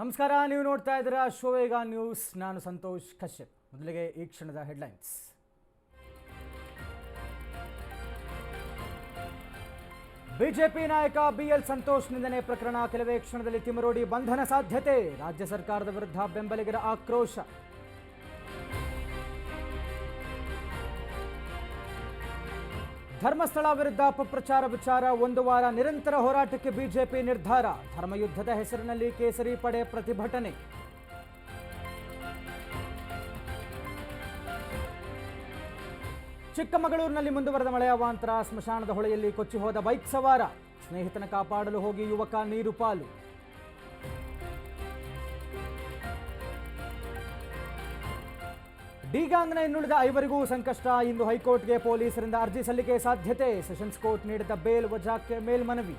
ನಮಸ್ಕಾರ, ನೀವು ನೋಡ್ತಾ ಇದ್ದೀರಾ ಶೋವೇಗ ನ್ಯೂಸ್. ನಾನು ಸಂತೋಷ್ ಕಶ್ಯಪ್. ಮೊದಲಿಗೆ ಈ ಕ್ಷಣದ ಹೆಡ್ಲೈನ್ಸ್. ಬಿಜೆಪಿ ನಾಯಕ ಬಿಎಲ್ ಸಂತೋಷ್ ನಿಂದನೆ ಪ್ರಕರಣ. ಕೆಲವೇ ಕ್ಷಣದಲ್ಲಿ ತಿಮರೋಡಿ ಬಂಧನ ಸಾಧ್ಯತೆ. ರಾಜ್ಯ ಸರ್ಕಾರದ ವಿರುದ್ಧ ಬೆಂಬಲಿಗರ ಆಕ್ರೋಶ. ಧರ್ಮಸ್ಥಳ ವಿರುದ್ಧ ಅಪಪ್ರಚಾರ ವಿಚಾರ ಒಂದು ವಾರ ನಿರಂತರ ಹೋರಾಟಕ್ಕೆ ಬಿಜೆಪಿ ನಿರ್ಧಾರ. ಧರ್ಮಯುದ್ಧದ ಹೆಸರಿನಲ್ಲಿ ಕೇಸರಿ ಪಡೆ ಪ್ರತಿಭಟನೆ. ಚಿಕ್ಕಮಗಳೂರಿನಲ್ಲಿ ಮುಂದುವರೆದ ಮಳೆಯ ಅವಾಂತರ. ಸ್ಮಶಾನದ ಹೊಳೆಯಲ್ಲಿ ಕೊಚ್ಚಿ ಹೋದ ಬೈಕ್ ಸವಾರ. ಸ್ನೇಹಿತನ ಕಾಪಾಡಲು ಹೋಗಿ ಯುವಕ ನೀರು ಪಾಲು ಡಿಗಾಂಗ್ನ ಇನ್ನುಳಿದ ಐವರಿಗೂ ಸಂಕಷ್ಟ. ಇಂದು ಹೈಕೋರ್ಟ್ಗೆ ಪೊಲೀಸರಿಂದ ಅರ್ಜಿ ಸಲ್ಲಿಕೆ ಸಾಧ್ಯತೆ. ಸೆಷನ್ಸ್ ಕೋರ್ಟ್ ನೀಡಿದ ಬೇಲ್ ವಜಾಕ್ಕೆ ಮೇಲ್ಮನವಿ.